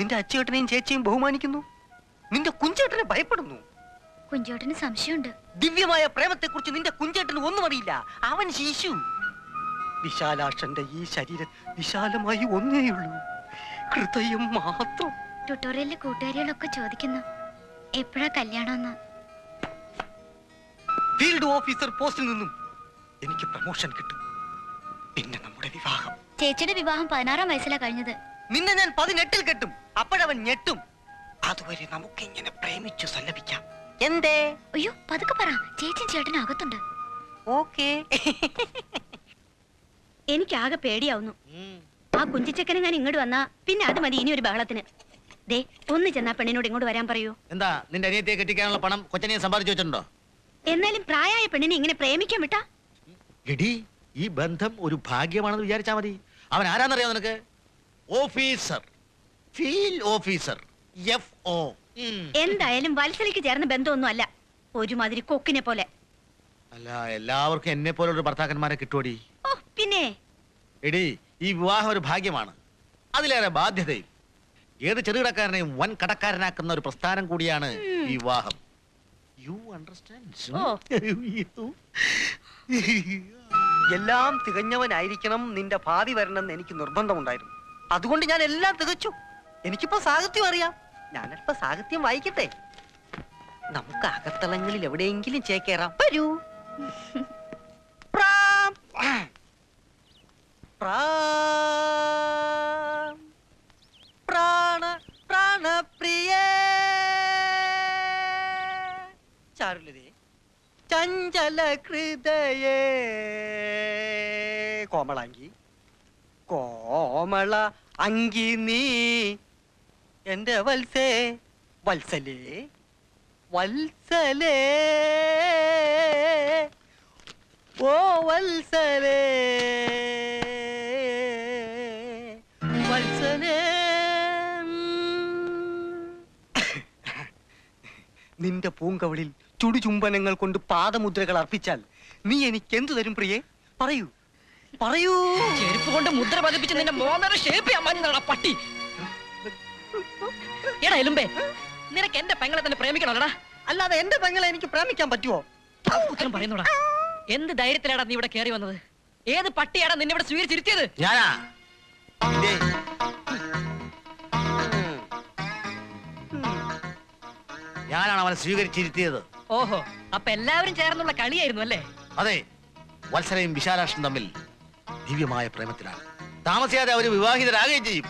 നിന്റെ അച്ചേട്ടനെയും ചേച്ചിയും ബഹുമാനിക്കുന്നു. നിന്റെ കുഞ്ചേട്ടനെ ഭയപ്പെടുന്നു. കുഞ്ചേട്ടന് സംശയമുണ്ട്. ദിവ്യമായ പ്രേമത്തെക്കുറിച്ച് നിന്റെ കുഞ്ചേട്ടന് ഒന്നും അറിയില്ല. അവൻ ശിശു. വിശാലാക്ഷന്റെ ഈ ശരീരം വിശാലമായി ഒന്നേയുള്ളൂ ഹൃദയം മാത്രം. ട്യൂട്ടോറിയലിലെ കൂട്ടുകാരികളൊക്കെ ചോദിക്കുന്നു എപ്പോഴാ കല്യാണമെന്ന്? ഫീൽഡ് ഓഫീസർ പോസ്റ്റിൽ നിന്നും എനിക്ക് പ്രമോഷൻ കിട്ടും. പിന്നെ നമ്മുടെ വിവാഹം. ചേച്ചിയുടെ വിവാഹം പതിനാറാം വയസ്സിലാ കഴിഞ്ഞത്. നിന്നെ ഞാൻ പതിനെട്ടിൽ കെട്ടും. അപ്പോഴവൻ ഞെട്ടും. അതുവരെ നമുക്ക് ഇങ്ങനെ പ്രേമിച്ചു സല്ലപിക്കാം. എന്തേ? അയ്യോ പതുക്കെ പറ. ചേച്ചി ചേട്ടൻ അകത്തുണ്ട്. ഓക്കേ. എനിക്കാകെ പേടിയാവുന്നു. ആ കുഞ്ചിച്ചക്കനെ ഞാൻ ഇങ്ങോട്ട് വന്നാ പിന്നെ അത് മതി ഇനി ഒരു ബഹളത്തിന്. ദേ ഒന്ന് ചെന്നാ പെണ്ണിനോട് ഇങ്ങോട്ട് വരാൻ പറയൂ. എന്താ നിന്റെ അനിയത്തെ കെട്ടിക്കാനുള്ള പണം കൊച്ചനെ സമ്പാദിച്ചു വെച്ചിട്ടുണ്ടോ? എന്നാലും പ്രായമായ പെണ്ണിനെ ഇങ്ങനെ പ്രേമിക്കാൻ വിട്ടാ. എടി ഈ ബന്ധം ഒരു ഭാഗ്യമാണെന്ന് വിചാരിച്ചാ മതി. അവൻ ആരാന്നറിയാം നിനക്ക്? Officer. Field officer F O എന്തായാലും വത്സലയ്ക്ക് ചേർന്ന ബന്ധമൊന്നും അല്ല ഒരുമാതിരി കൊക്കിനെ പോലെ. അല്ല എല്ലാവർക്കും എന്നെ പോലെ ഒരു ഭർത്താക്കന്മാരെ കിട്ടുമടി ഓ പിന്നെ? എടി ഈ വിവാഹം ഒരു ഭാഗ്യമാണ്. അതിലേറെ ബാധ്യതയും. ഏത് ചെറുകിടക്കാരനെയും വൻ കടക്കാരനാക്കുന്ന ഒരു പ്രസ്ഥാനം കൂടിയാണ് ഈ വിവാഹം. യു അണ്ടർസ്റ്റാൻഡ് ഓ. എല്ലാം തികഞ്ഞവനായിരിക്കണം നിന്റെ ഭാവി വരണമെന്ന് എനിക്ക് നിർബന്ധമുണ്ടായിരുന്നു. അതുകൊണ്ട് ഞാൻ എല്ലാം തികച്ചു. എനിക്കിപ്പോ സാഹിത്യം അറിയാം. ഞാനല്പ സാഹിത്യം വായിക്കട്ടെ. നമുക്ക് അകത്തളങ്ങളിൽ എവിടെയെങ്കിലും ചേക്കേറാം വരൂ. പ്രാം. പ്രാം. പ്രാണ പ്രാണപ്രിയേ. ചാരുലതേ ചഞ്ചല ഹൃദയേ കോമളാങ്കി. കോമള അങ്കി നീ. എന്റെ വത്സേ വത്സലേ വത്സലേ. ഓ വത്സലേ. വത്സലേ നിന്റെ പൂങ്കവളിൽ ചുടുചുംബനങ്ങൾ കൊണ്ട് പാദമുദ്രകൾ അർപ്പിച്ചാൽ നീ എനിക്ക് എന്തു തരും പ്രിയെ? പറയൂ. പറയൂ. ചെരുപ്പ് കൊണ്ട് മുദ്ര പതിപ്പിച്ച് നിന്റെ മോന്നര ഷേപ്പ് ഞാൻ മഞ്ഞ പട്ടി. എടാ എലുമ്പേ നിനക്ക് എന്റെ പെങ്ങളെ തന്നെ പ്രേമിക്കണോടാ? അല്ലാതെ എന്റെ പെങ്ങളെ എനിക്ക് പ്രേമിക്കാൻ പറ്റുമോ ഉത്തരം പറയുന്നോടാ. എന്ത് ധൈര്യത്തിലാടാ നീ ഇവിടെ കയറി വന്നത്? ഏത് പട്ടിയാടാ നിന്നെ ഇവിടെ സ്വീകരിച്ചിരുത്തിയത്? ഞാനാ? ഇതേ, ഞാനാണ് അവനെ സ്വീകരിച്ചിരുത്തിയത്. ഓഹോ അപ്പൊ എല്ലാവരും ചേർന്നുള്ള കളിയായിരുന്നു അല്ലേ? അതെ വത്സരയും വിശാലാക്ഷനും തമ്മിൽ ദിവ്യമായ പ്രേമത്തിലാണ്. താമസിയാതെ അവർ വിവാഹിതരാകുകയും ചെയ്യും.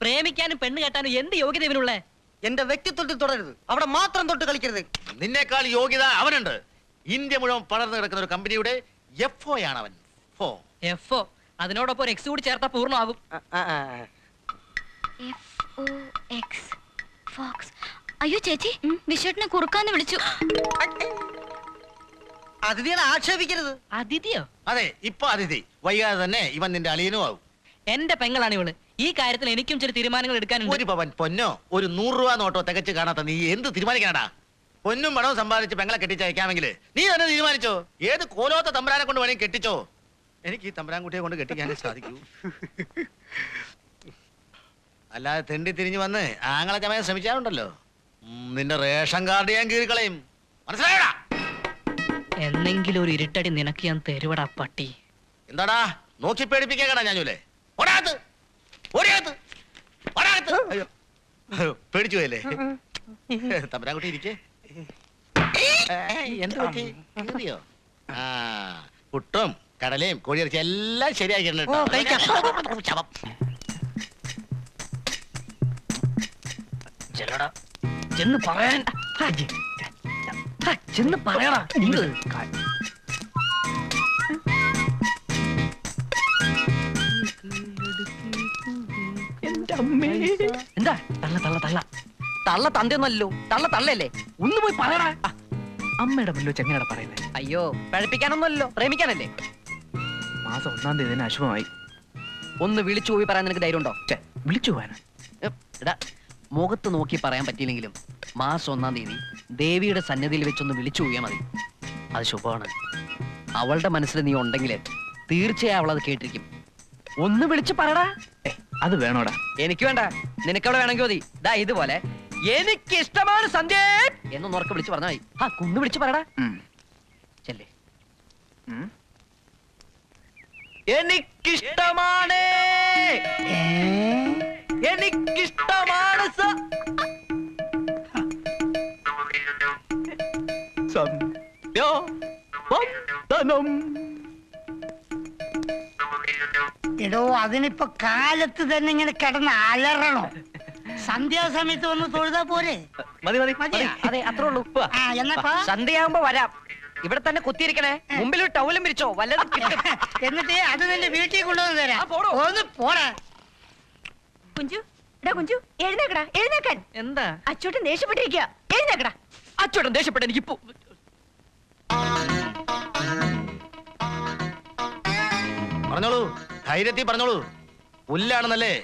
പ്രേമിക്കാനും പെണ്ണ് കെട്ടാനും എന്ത് യോഗ്യത ഇവനുള്ള? എന്റെ വ്യക്തിത്വത്തിൽ തുടരുത് അവിടെ മാത്രം തൊട്ട് കളിക്കരുത്. നിന്നേക്കാൾ യോഗ്യത അവനുണ്ട്. ഇന്ത്യ മുഴുവൻ പടർന്നു കിടക്കുന്ന ഒരു കമ്പനിയുടെ എഫ് ഒ ആണ് അവൻ എഫ് ഒ അതിനോടൊപ്പം ഒരു എക്സ് കൂടി ചേർത്താ പൂർണമാകും. അയ്യോ ചേച്ചി വിശ്വട്ടിനെ കുറുക്കാന്ന് വിളിച്ചു. അതിഥികളെ ആക്ഷേപിക്കരുത്. അതിഥിയോ? അതെ ഇപ്പൊ അതിഥി. വൈകാതെ തന്നെ ഇവൻ നിന്റെ അളിയനും ആവും. എന്റെ പെങ്ങളാണ് ഇവൾ. ഈ കാര്യത്തിൽ എനിക്കും ചില തീരുമാനങ്ങൾ എടുക്കാനുണ്ട്. ഒരു പവൻ പൊന്നോ? ഒരു നൂറ് രൂപ നോട്ടോ തികച്ച് കാണാത്ത നീ എന്ത് തീരുമാനിക്കണടാ പൊന്നും പണവും സമ്പാദിച്ച് പെങ്ങളെ കെട്ടിച്ചയക്കാമെങ്കിൽ നീ തന്നെ തീരുമാനിച്ചോ? ഏത് കോലോത്ത തമ്പരാനെ കൊണ്ട് വേണമെങ്കിൽ കെട്ടിച്ചോ? എനിക്ക് ഈ തമ്പരാൻകുട്ടിയെ കൊണ്ട് കെട്ടിക്കാനേ സാധിക്കൂ. അല്ലാതെ തെണ്ടി തിരിഞ്ഞു വന്ന് ആങ്ങളെ ചമയം ശ്രമിച്ചാലുണ്ടല്ലോ. ഉം, നിന്റെ റേഷൻ കാർഡ് ഞാൻ കീറിക്കളയും. മനസ്സിലായടാ? എന്നെങ്കിലും ഒരു ഇരുട്ടടി നിനക്ക് ഞാൻ തരുവടാ പട്ടി. എന്താടാ? നോക്കി പേടിപ്പിക്കാടാ ഞാനൂലേ. ഒരാത്ത് അയ്യോ. പേടിച്ചു പോയല്ലേ? തമ്പരാൻകുട്ടി ഇരിക്കേ. എന്ത് പറ്റി? ആ പുട്ടും കടലയും കോഴിയിറച്ചി എല്ലാം ശരിയാക്കിയിട്ടുണ്ട് ഓ, കഴിക്കാം. കേട്ടോ. ശവം. ചെല്ലടാ. ചെന്ന് പറയാൻ. ഹാ, ചെന്ന് പറയടാ. തള്ള തള്ള തള്ള. തള്ള തന്തയൊന്നല്ലോ തള്ള തള്ളയല്ലേ. ഒന്ന് പോയി പറയടാ. അമ്മയുടെ മുല്ലോ വെച്ച് പറയുന്നത് അയ്യോ പഴപ്പിക്കാനൊന്നുമല്ലോ പ്രേമിക്കാനല്ലേ? മാസം ഒന്നാം തീയതി തന്നെ അശുഭമായി. ഒന്ന് വിളിച്ചു പോയി പറയാൻ നിനക്ക് ധൈര്യം ഉണ്ടോ ഛെ, വിളിച്ചു പോവാനാ. എടാ മുഖത്ത് നോക്കി പറയാൻ പറ്റിയില്ലെങ്കിലും മാസം ഒന്നാം തീയതി ദേവിയുടെ സന്നിധിയിൽ വെച്ചൊന്ന് വിളിച്ചു പോയാൽ മതി. അത് ശുഭമാണ്. അവളുടെ മനസ്സിൽ നീ ഉണ്ടെങ്കിൽ തീർച്ചയായും അവളത് അത് കേട്ടിരിക്കും. ഒന്ന് വിളിച്ച് പറടാ അത് വേണോടാ. എനിക്ക് വേണ്ട. നിനക്കവിടെ വേണമെങ്കിൽ മതി. ദാ ഇതുപോലെ. എനിക്ക് ഇഷ്ടമാണ് സന്ധ്യ എന്ന് നോർക്ക് വിളിച്ചു പറഞ്ഞാൽ മതി. ആ കുന്ന് വിളിച്ചു പറടാ ഉം. ചെല്ലേ. ഉം. എനിക്കിഷ്ടമാണ്. എനിക്കിഷ്ടമാണ് സ- സന്ധ്യാവന്ദനം. എടോ അതിനിപ്പോ കാലത്ത് തന്നെ ഇങ്ങനെ കിടന്ന് അലറണോ. സന്ധ്യാസമയത്ത് വന്ന് തൊഴുതാ പോരെ? മതി മതി മതി. മതിയാ? അതെ അത്രേ ഉള്ളൂ. ആ എന്നപ്പാ? സന്ധ്യയാകുമ്പോ വരാം. ഇവിടെ തന്നെ കുത്തിയിരിക്കണേ. മുമ്പിൽ ഒരു ടൗലും പിരിച്ചോ വല്ലതും കിട്ടും. എന്നിട്ട് അത് നിന്റെ വീട്ടിൽ കൊണ്ടുവന്ന് ആ, തരാം പോടോ. ഒന്ന് പോടാ. കുഞ്ചു എടാ കുഞ്ചു എഴുന്നേക്കടാ എഴുന്നേക്കാൻ. എന്താ? അച്ചോട്ടൻ ദേഷ്യപ്പെട്ടിരിക്കുക എഴുന്നേക്കടാ. അച്ചോട്ടൻ ദേഷ്യപ്പെട്ട എനിക്ക് ഇപ്പൊ പറഞ്ഞോളൂ. ധൈര്യത്തിൽ പറഞ്ഞോളൂ. പുല്ലാണെന്നല്ലേ?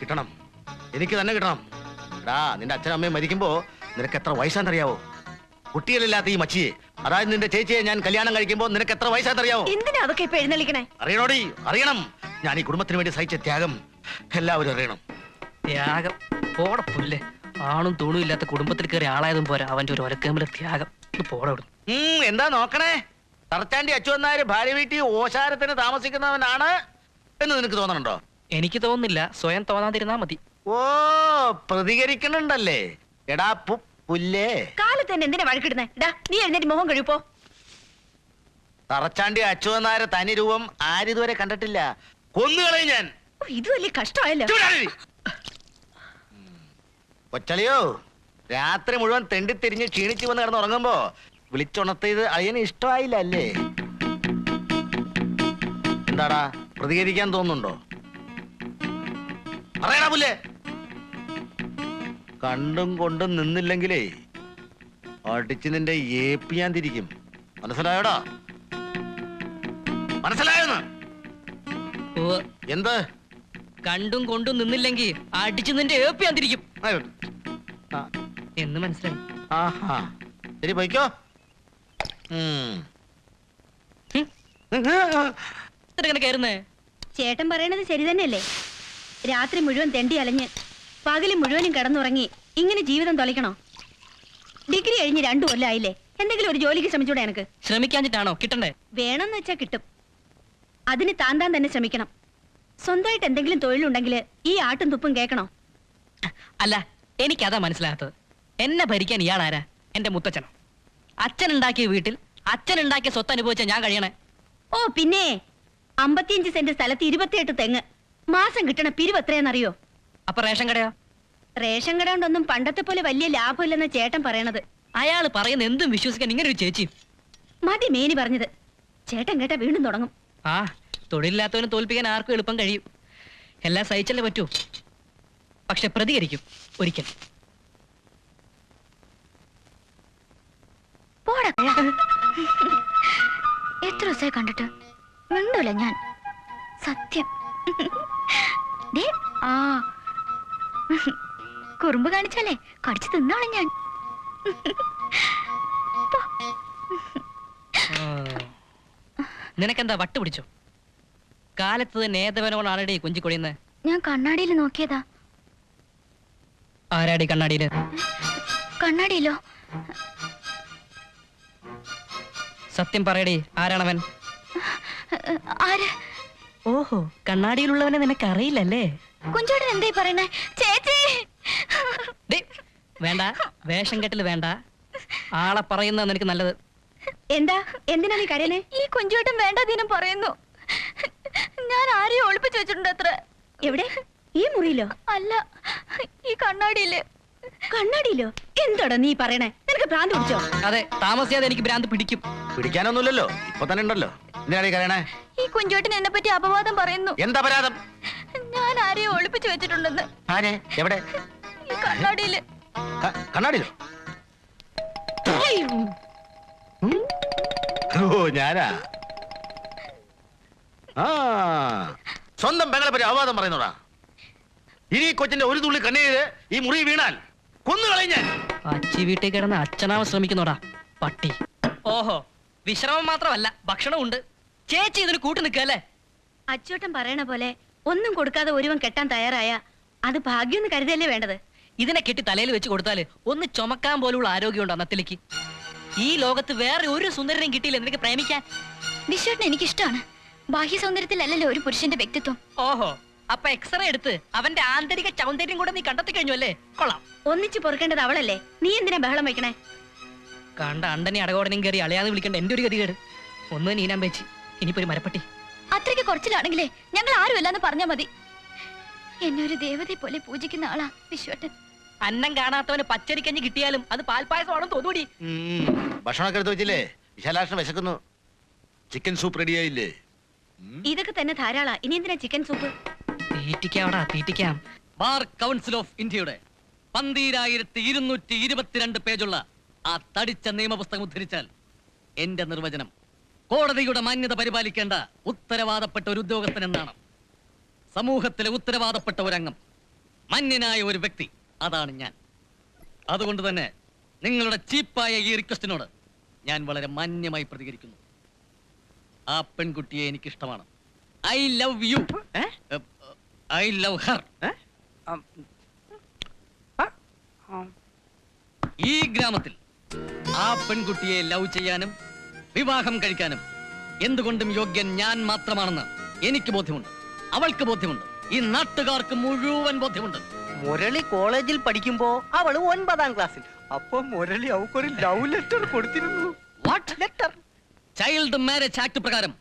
കിട്ടണം. എനിക്ക് തന്നെ കിട്ടണം. എടാ നിന്റെ അച്ഛനും അമ്മയും മരിക്കുമ്പോ നിനക്ക് എത്ര വയസ്സാണെന്നറിയാവോ? കുട്ടികളില്ലാത്ത ഈ മച്ചിയെ. അതായത് നിന്റെ ചേച്ചിയെ ഞാൻ കല്യാണം കഴിക്കുമ്പോ നിനക്ക് എത്ര വയസ്സാണെന്നറിയാവോ? എന്തിനാ അതൊക്കെ ഇപ്പൊ എഴുന്നള്ളിക്കണേ? അറിയണോടി അറിയണം. ഞാൻ ഈ കുടുംബത്തിന് വേണ്ടി സഹിച്ച ത്യാഗം എല്ലാവരും അറിയണം. ത്യാഗം? പോടെ പുല്ലേ. ആണും തൂണും ഇല്ലാത്ത കുടുംബത്തിൽ കയറി ആളായതും പോരാ. അവന്റെ ഒരു ഒരക്കേമ്പിലെ ത്യാഗം. ഇത് പോടെ എന്താ നോക്കണേ? തറച്ചാണ്ടി അച്ചുവന്നാര് ഭാര്യ വീട്ടിൽ ഓശാരത്തിന് താമസിക്കുന്നവനാണ് എന്ന് നിനക്ക് തോന്നണുണ്ടോ എനിക്ക് തോന്നുന്നില്ല. സ്വയം തോന്നാതിരുന്നാ മതി. ഓ പ്രതികരിക്കണുണ്ടല്ലേ എടാ പു പുല്ലേ. കാലത്ത് തന്നെ എന്തിനാ വഴക്കിടുന്നേ? ഡാ നീ എഴുന്നേറ്റ് മുഖം കഴിപ്പോ തറച്ചാണ്ടി അച്ചുവന്നാര് തനി രൂപം ആരിതുവരെ കണ്ടിട്ടില്ല. കൊന്നുകളയും ഞാൻ. ഇത് വലിയ കഷ്ടമായല്ലോ. ചൂടാടി. കൊച്ചളിയോ രാത്രി മുഴുവൻ തെണ്ടി തിരിഞ്ഞ് ക്ഷീണിച്ച് വന്ന് കിടന്നുറങ്ങുമ്പോ വിളിച്ചുണർത്തിയത് അയ്യന് ഇഷ്ടമായില്ല അല്ലേ എന്താടാ പ്രതികരിക്കാൻ തോന്നുന്നുണ്ടോ? പറയടാ പുല്ലേ. കണ്ടും കൊണ്ടും നിന്നില്ലെങ്കിലേ അടിച്ച് നിന്റെ ഏപ്പ് ഞാൻ തിരിക്കും മനസ്സിലായോടാ? മനസ്സിലായോന്ന്? എന്ത്? കണ്ടും കൊണ്ടും നിന്നില്ലെങ്കിൽ അടിച്ചു നിന്റെ ഏപ്പ് ഞാൻ തിരിക്കും എന്ന് മനസ്സിലായി. ആഹാ. ശരി പോയിക്കോ ഉം. ഹും. ഇങ്ങനെ കയറുന്നേ ചേട്ടൻ പറയണത് ശരി തന്നെയല്ലേ? രാത്രി മുഴുവൻ തെണ്ടി അലഞ്ഞ് പകൽ മുഴുവനും കിടന്നുറങ്ങി ഇങ്ങനെ ജീവിതം തൊലയ്ക്കണോ? ഡിഗ്രി കഴിഞ്ഞ് രണ്ടു കൊല്ലായില്ലേ? എന്തെങ്കിലും ഒരു ജോലിക്ക് ശ്രമിച്ചൂടെ എനക്ക്? ശ്രമിക്കാഞ്ഞിട്ടാണോ? കിട്ടണ്ടേ? വേണമെന്ന് വെച്ചാ കിട്ടും. അതിന് താൻ താൻ തന്നെ ശ്രമിക്കണം. സ്വന്തമായിട്ട് എന്തെങ്കിലും തൊഴിലുണ്ടെങ്കിൽ ഈ ആട്ടും തുപ്പും കേൾക്കണോ? അല്ല എനിക്കതാ മനസ്സിലാകാത്തത്. എന്നെ ഭരിക്കാൻ ഇയാളാരാ? എന്റെ മുത്തച്ഛനോ? അച്ഛൻ ഉണ്ടാക്കിയ വീട്ടിൽ അച്ഛൻ ഉണ്ടാക്കിയ സ്വത്ത് അനുഭവിച്ച ഞാൻ കഴിയണേ. ഓ പിന്നെ അമ്പത്തിയഞ്ച് സെന്റ് സ്ഥലത്ത് ഇരുപത്തിയെട്ട് തെങ്ങ്. മാസം കിട്ടണ പിരിവ് എത്രയെന്നറിയോ അപ്പൊ റേഷൻ കടയോ? റേഷൻ കട കൊണ്ടൊന്നും പണ്ടത്തെ പോലെ വലിയ ലാഭമില്ലെന്ന ചേട്ടൻ പറയണത്. അയാൾ പറയുന്ന എന്തും വിശ്വസിക്കാൻ ഇങ്ങനെ ഒരു ചേച്ചി. മതി മേനി പറഞ്ഞത്. ചേട്ടൻ കേട്ട വീണ്ടും തുടങ്ങും. ആ തൊഴിലില്ലാത്തവനെ തോൽപ്പിക്കാൻ ആർക്കും എളുപ്പം കഴിയും. എല്ലാം സഹിച്ചല്ലേ പറ്റൂ. പക്ഷെ പ്രതികരിക്കും ഒരിക്കൽ പോടാ എത്ര ദിവസമായി കണ്ടിട്ട്? മിണ്ടൂല ഞാൻ. സത്യം. ആ. കുറുമ്പ് കാണിച്ചാലേ കടിച്ചു തിന്നാളെ ഞാൻ. നിനക്കെന്താ വട്ട് പിടിച്ചു? കാലത്ത് തന്നെ ഏതവനോടാണടി കുഞ്ചി ഞാൻ കണ്ണാടിയിൽ നോക്കിയതാ. ആരാടി കണ്ണാടിയിൽ? കണ്ണാടിയിലോ? സത്യം പറയടി ആരാണവൻ? ആര്? ഓഹോ കണ്ണാടിയിലുള്ളവനെ നിനക്ക് അറിയില്ലല്ലേ കുഞ്ചോട്ടൻ എന്തായി പറയണേ? ചേച്ചി! വേണ്ട വേഷം കെട്ടിൽ വേണ്ട. ആളെ പറയുന്നത് നിനക്ക് നല്ലത്. എന്താ? എന്തിനാ നീ കരയണേ ഈ കുഞ്ചോട്ടൻ ദിനം പറയുന്നു. ഞാൻ ആരെയും ഒളിപ്പിച്ചു വെച്ചിട്ടുണ്ട് അത്ര എവിടെ? ഈ മുറിയിലോ? അല്ല ഈ കണ്ണാടിയിൽ. കണ്ണാടിയിലോ? എന്താടാ നീ പറയണേ? നിനക്ക് ഭ്രാന്ത് പിടിച്ചോ? അതെ താമസിയാതെ എനിക്ക് ഭ്രാന്ത് പിടിക്കും. പിടിക്കാനൊന്നുമില്ലല്ലോ. ഇപ്പൊ തന്നെ ഉണ്ടല്ലോ. എന്തിനാണ് ഈ കരയണേ? ഈ കുഞ്ചോട്ടൻ എന്നെ പറ്റി അപവാദം പറയുന്നു. എന്താ പരാതം ഞാൻ ആരെയും ഒളിപ്പിച്ചു വെച്ചിട്ടുണ്ടെന്ന്? ആരെ? എവിടെ? ഈ കണ്ണാടിയിൽ. ക- കണ്ണാടിയിലോ? ഓ ഞാനാ? ആ സ്വന്തം പെങ്ങളെ പറ്റി അപവാദം പറയുന്നോടാ. ഇനി ഈ കൊച്ചിന്റെ ഒരു തുള്ളി കണ്ണീര് ഈ മുറി വീണാൽ കൊന്നുകളയും ഞാൻ. അച്ചി വീട്ടിൽ കിടന്ന് അച്ഛനാവാൻ ശ്രമിക്കുന്നോടാ പട്ടി. ഓഹോ വിശ്രമം മാത്രമല്ല ഭക്ഷണവും ഉണ്ട്. ചേച്ചി ഇതിന് കൂട്ടു നിൽക്കല്ലേ അച്ചോട്ടൻ പറയണ പോലെ ഒന്നും കൊടുക്കാതെ ഒരുവൻ കെട്ടാൻ തയ്യാറായ അത് ഭാഗ്യം കരുതല്ലേ വേണ്ടത്? ഇതിനെ കെട്ടി തലയിൽ വെച്ച് കൊടുത്താൽ ഒന്ന് ചുമക്കാൻ പോലുള്ള ആരോഗ്യമുണ്ടോ അന്നത്തിലേക്ക്? ഈ ലോകത്ത് വേറെ ഒരു സുന്ദരനെയും കിട്ടിയില്ല നിനക്ക് പ്രേമിക്കാൻ? വിശ്വേട്ടൻ എനിക്കിഷ്ടമാണ്. ബാഹ്യ സൗന്ദര്യത്തിലല്ലല്ലോ ഒരു പുരുഷന്റെ വ്യക്തിത്വം. ഓഹോ അപ്പൊ എക്സ്റേ എടുത്ത് അവന്റെ ആന്തരിക സൗന്ദര്യം കൂടെ നീ കണ്ടെത്തി കഴിഞ്ഞു അല്ലേ? കൊള്ളാം. ഒന്നിച്ചു പൊറുക്കേണ്ടത് അവളല്ലേ? നീ എന്തിനാ ബഹളം വെക്കണേ? കണ്ട അണ്ടനെ അടകോടനെയും കയറി അളയാതെ വിളിക്കേണ്ട എന്റെ ഒരു ഗതികേട്. ഒന്ന് നീനാൻ വെച്ച് ഇനിയിപ്പോ ഒരു മരപ്പെട്ടി. അത്രയ്ക്ക് കുറച്ചിലാണെങ്കിലേ ഞങ്ങൾ ആരുമല്ലാന്ന് പറഞ്ഞാ മതി. എന്നൊരു ഒരു ദേവതയെ പോലെ പൂജിക്കുന്ന ആളാ വിശ്വട്ടൻ. അന്നം കാണാത്തവന് പച്ചരിക്കഞ്ഞ് കിട്ടിയാലും അത് പാൽപ്പായസമാണെന്ന് തോന്നൂടി. ഭക്ഷണമൊക്കെ എടുത്ത് വെച്ചില്ലേ? വിശാലാക്ഷൻ വിശക്കുന്നു. ചിക്കൻ സൂപ്പ് റെഡിയായില്ലേ ഇതൊക്കെ തന്നെ ധാരാളാ. ഇനി എന്തിനാ ചിക്കൻ സൂപ്പ്? തീറ്റിക്കാവടാ തീറ്റിക്കാം. ബാർ കൗൺസിൽ ഓഫ് ഇന്ത്യയുടെ പന്തീരായിരത്തി ഇരുന്നൂറ്റി ഇരുപത്തിരണ്ട് പേജുള്ള ആ തടിച്ച നിയമപുസ്തകം ഉദ്ധരിച്ചാൽ എന്റെ നിർവചനം കോടതിയുടെ മാന്യത പരിപാലിക്കേണ്ട ഉത്തരവാദപ്പെട്ട ഒരു ഉദ്യോഗസ്ഥൻ എന്നാണ്. സമൂഹത്തിലെ ഉത്തരവാദപ്പെട്ട ഒരംഗം. മാന്യനായ ഒരു വ്യക്തി അതാണ് ഞാൻ. അതുകൊണ്ട് തന്നെ നിങ്ങളുടെ ചീപ്പായ ഈ റിക്വസ്റ്റിനോട് ഞാൻ വളരെ മാന്യമായി പ്രതികരിക്കുന്നു. ആ പെൺകുട്ടിയെ എനിക്കിഷ്ടമാണ്. I love you. I love her. ഈ ഗ്രാമത്തിൽ ആ പെൺകുട്ടിയെ ലവ് ചെയ്യാനും വിവാഹം കഴിക്കാനും എന്തുകൊണ്ടും യോഗ്യൻ ഞാൻ മാത്രമാണെന്ന് എനിക്ക് ബോധ്യമുണ്ട്. അവൾക്ക് ബോധ്യമുണ്ട്. ഈ നാട്ടുകാർക്ക് മുഴുവൻ ബോധ്യമുണ്ട്. മുരളി കോളേജിൽ പഠിക്കുമ്പോ അവൾ ഒൻപതാം ക്ലാസ്സിൽ. അപ്പൊ മുരളി അവക്കൊരു ലവ് ലെറ്റർ കൊടുത്തിരുന്നു. What letter. Child marriage act പ്രകാരം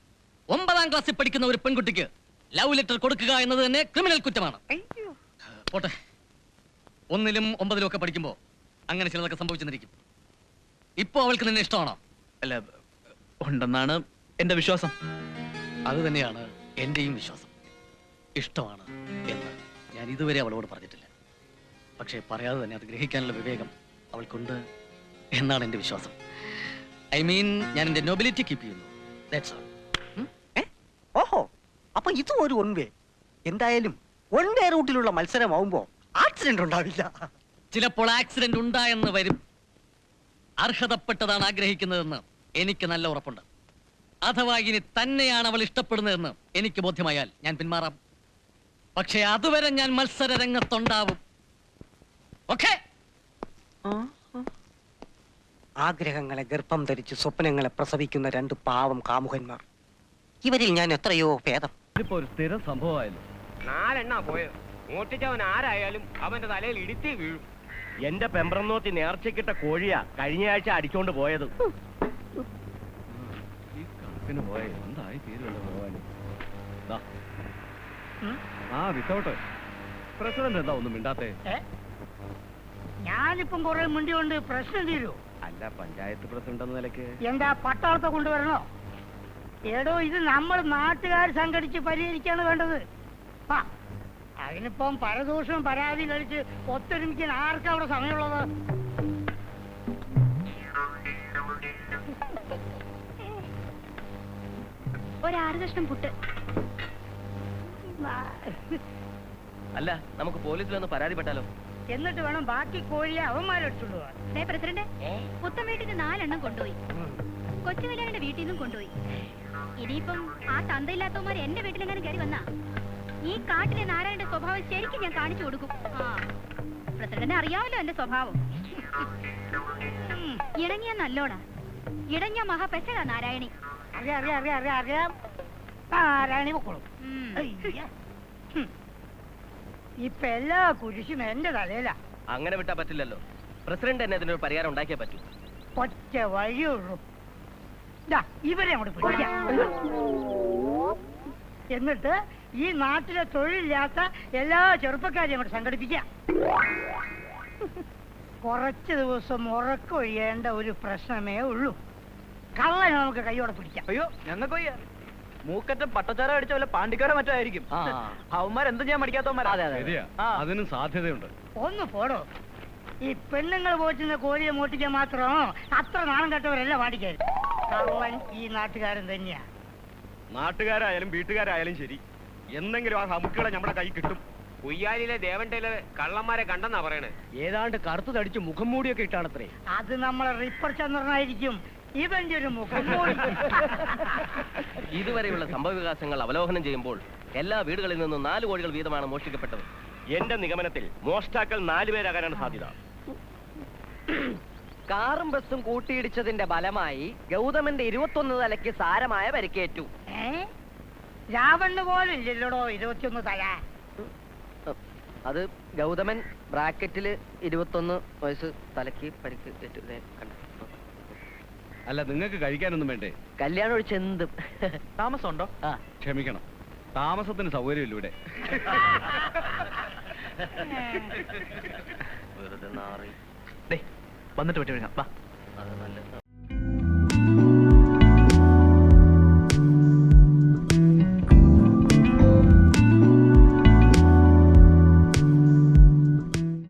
ഒമ്പതാം ക്ലാസ്സിൽ പഠിക്കുന്ന ഒരു പെൺകുട്ടിക്ക് ലവ് ലെറ്റർ കൊടുക്കുക എന്നത് തന്നെ ക്രിമിനൽ കുറ്റമാണ്. പോട്ടെ. ഒന്നിലും ഒമ്പതിലും ഒക്കെ പഠിക്കുമ്പോ അങ്ങനെ ചിലതൊക്കെ സംഭവിച്ചെന്നിരിക്കും. ഇപ്പൊ അവൾക്ക് നിന്നെ ഇഷ്ടമാണോ? അല്ല ഉണ്ടെന്നാണ് എന്റെ വിശ്വാസം. അത് തന്നെയാണ് എന്റെയും വിശ്വാസം. ഇഷ്ടമാണ് എന്ന് ഞാൻ ഇതുവരെ അവളോട് പറഞ്ഞിട്ടില്ല. പക്ഷേ പറയാതെ തന്നെ അത് ഗ്രഹിക്കാനുള്ള വിവേകം അവൾക്കുണ്ട് എന്നാണ് എന്റെ വിശ്വാസം. ഐ മീൻ ഞാൻ എന്റെ നൊബിലിറ്റി കീപ്പ് ചെയ്യുന്നു. ദാറ്റ്സ് ഓൾ അപ്പൊ ഇതും ഒരു ഒൺവേ എന്തായാലും ഒൺവേ റൂട്ടിലുള്ള മത്സരമാവുമ്പോ ആക്സിഡന്റ് ഉണ്ടാവില്ല. ചിലപ്പോൾ ആക്സിഡന്റ് ഉണ്ടായെന്ന് വരും. അർഹതപ്പെട്ടതാണ് ആഗ്രഹിക്കുന്നതെന്ന് എനിക്ക് നല്ല ഉറപ്പുണ്ട്. അഥവാ ഇനി തന്നെയാണ് അവൾ ഇഷ്ടപ്പെടുന്നതെന്ന് എനിക്ക് ബോധ്യമായാൽ ഞാൻ പിന്മാറാം. പക്ഷെ അതുവരെ ഞാൻ മത്സര രംഗത്തുണ്ടാവും ഓക്കെ ആഗ്രഹങ്ങളെ ഗർഭം ധരിച്ച് സ്വപ്നങ്ങളെ പ്രസവിക്കുന്ന രണ്ട് പാവം കാമുകന്മാർ. ഇവരിൽ ഞാൻ എത്രയോ ഭേദം. ഇതിപ്പോ ഒരു സ്ഥിരം സംഭവമായല്ലോ. നാലെണ്ണാ പോയത്. മോട്ടിച്ചവൻ ആരായാലും അവന്റെ തലയിൽ ഇടിത്തി വീഴും. എന്റെ നോക്കി നേർച്ചക്കിട്ട കോഴിയാ കഴിഞ്ഞ ആഴ്ച അടിച്ചോണ്ട് പോയത്. ഈ കണക്കിന് പോയ എന്തായി തീരുമല്ലോ ഭഗവാന്? ദാ. ആ വിത്തൗട്ട് പ്രസിഡന്റ് എന്താ ഒന്നും മിണ്ടാത്തേ? ഞാനിപ്പം കുറെ മുണ്ടി കൊണ്ട് പ്രശ്നം തീരൂ. അല്ല പഞ്ചായത്ത് പ്രസിഡന്റ് എന്ന നിലയ്ക്ക്. എന്താ പട്ടാളത്തെ കൊണ്ടുവരണോ? എടോ ഇത് നമ്മൾ നാട്ടുകാർ സംഘടിച്ച് പരിഹരിക്കാണ് വേണ്ടത്. ആ അതിനിപ്പം പരദൂഷണം പരാതി കഴിച്ച് ഒത്തൊരുമിക്കാൻ ആർക്കും അവിടെ സമയമുള്ളത്? ഒരാറ് കഷ്ണം പുട്ട്. അല്ല നമുക്ക് പോലീസിൽ ഒന്ന് പരാതിപ്പെട്ടാലോ? എന്നിട്ട് വേണം ബാക്കി കോഴിയെ അവന്മാരെടുത്തുള്ളൂ പ്രസിഡന്റ് പുത്തൻ വീട്ടിൽ നിന്ന് നാലെണ്ണം കൊണ്ടുപോയി. കൊച്ചുവിലാവിന്റെ വീട്ടിൽ നിന്നും കൊണ്ടുപോയി. ഇനിയിപ്പം ആ തന്തയില്ലാത്തവന്മാർ എന്റെ വീട്ടിലെങ്ങനെ കയറി വന്നാ? ഈ കാട്ടിലെ നാരായണന്റെ സ്വഭാവം ശരിക്കും ഞാൻ കാണിച്ചു കൊടുക്കും. ആ പ്രസിഡന്റിനെ അറിയാമല്ലോ എന്റെ സ്വഭാവം. ഇണങ്ങിയ നല്ലോണ. ഇടഞ്ഞ മഹാപെസടാ നാരായണി. അറിയാം അറിയാം അറിയാം അറിയാം അറിയാം. ആരാണി പൊക്കോളും. അയ്യ. ഹും. ഇപ്പൊ എല്ലാ കുരിശും എന്റെ തലയിലാ. അങ്ങനെ വിട്ടാ പറ്റില്ലല്ലോ. പ്രസിഡന്റ് തന്നെ അതിനൊരു പരിഹാരം ഉണ്ടാക്കിയേ പറ്റൂ. ഒറ്റ വഴിയുള്ളൂ ഇവരെ അങ്ങോട്ട് പിടിക്കാം. എന്നിട്ട് ഈ നാട്ടിലെ തൊഴിലില്ലാത്ത എല്ലാ ചെറുപ്പക്കാരെയും അങ്ങോട്ട് സംഘടിപ്പിക്കാം കുറച്ച് ദിവസം ഉറക്കൊഴിയേണ്ട ഒരു പ്രശ്നമേ ഉള്ളൂ. കള്ളനെ നമുക്ക് കൈയോടെ പിടിക്കാം. അയ്യോ ഞങ്ങൾക്ക് മൂക്കറ്റം പട്ടച്ചാര അടിച്ച വല്ല പാണ്ടിക്കാരോ മറ്റോ ആയിരിക്കും. അവന്മാരെന്ത് ചെയ്യാൻ മടിക്കാത്തവന്മാരാ. ശരിയാ. ആ. അതിനും സാധ്യതയുണ്ട്. ഒന്ന് പോടോ. ഈ പെണ്ണുങ്ങൾ പോറ്റുന്ന കോഴിയെ മോട്ടിക്കാൻ മാത്രം അത്ര നാണം കെട്ടവരല്ല പാടിക്കാൻ കള്ളൻ ഈ നാട്ടുകാരൻ തന്നെയാ. നാട്ടുകാരായാലും വീട്ടുകാരായാലും ശരി. എന്തെങ്കിലും ആ ഹമുക്കുകളെ നമ്മുടെ കൈ കിട്ടും. കുയ്യാലിലെ ടൈലർ കള്ളന്മാരെ കണ്ടെന്നാ പറയണേ. ഏതാണ്ട് കറുത്തു തടിച്ച് മുഖം മൂടിയൊക്കെ ഇട്ടാണത്രേ. അത് നമ്മളെ റിപ്പർ ചന്ദ്രനായിരിക്കും. ഇവന്റെ ഒരു മുഖം ഇതുവരെയുള്ള സംഭവവികാസങ്ങൾ അവലോകനം ചെയ്യുമ്പോൾ എല്ലാ വീടുകളിൽ നിന്നും നാല് കോടികൾ വീതമാണ് മോഷ്ടിക്കപ്പെട്ടത്. എന്റെ നിഗമനത്തിൽ മോഷ്ടാക്കൾ നാലുപേരാകാനാണ് സാധ്യത. കാറും ബസ്സും കൂട്ടിയിടിച്ചതിന്റെ ഫലമായി ഗൗതമന്റെ ഇരുപത്തൊന്ന് തലയ്ക്ക് സാരമായ പരിക്കേറ്റു. രാവണ് പോലില്ലല്ലോ ഇരുപത്തിയൊന്ന് തല? അത് ഗൗതമൻ ബ്രാക്കറ്റിൽ ഇരുപത്തൊന്ന് വയസ്സ് തലയ്ക്ക് പരിക്ക്. അല്ല നിങ്ങൾക്ക് കഴിക്കാനൊന്നും വേണ്ടേ? കല്യാണം ഒഴിച്ച് എന്തും താമസം ഉണ്ടോ ആ. ക്ഷമിക്കണം. താമസത്തിന് സൗകര്യമില്ല ഇവിടെ. വെറുതെ നാറി. ദേ, വന്നിട്ട് പറ്റി വാ. അത് നല്ല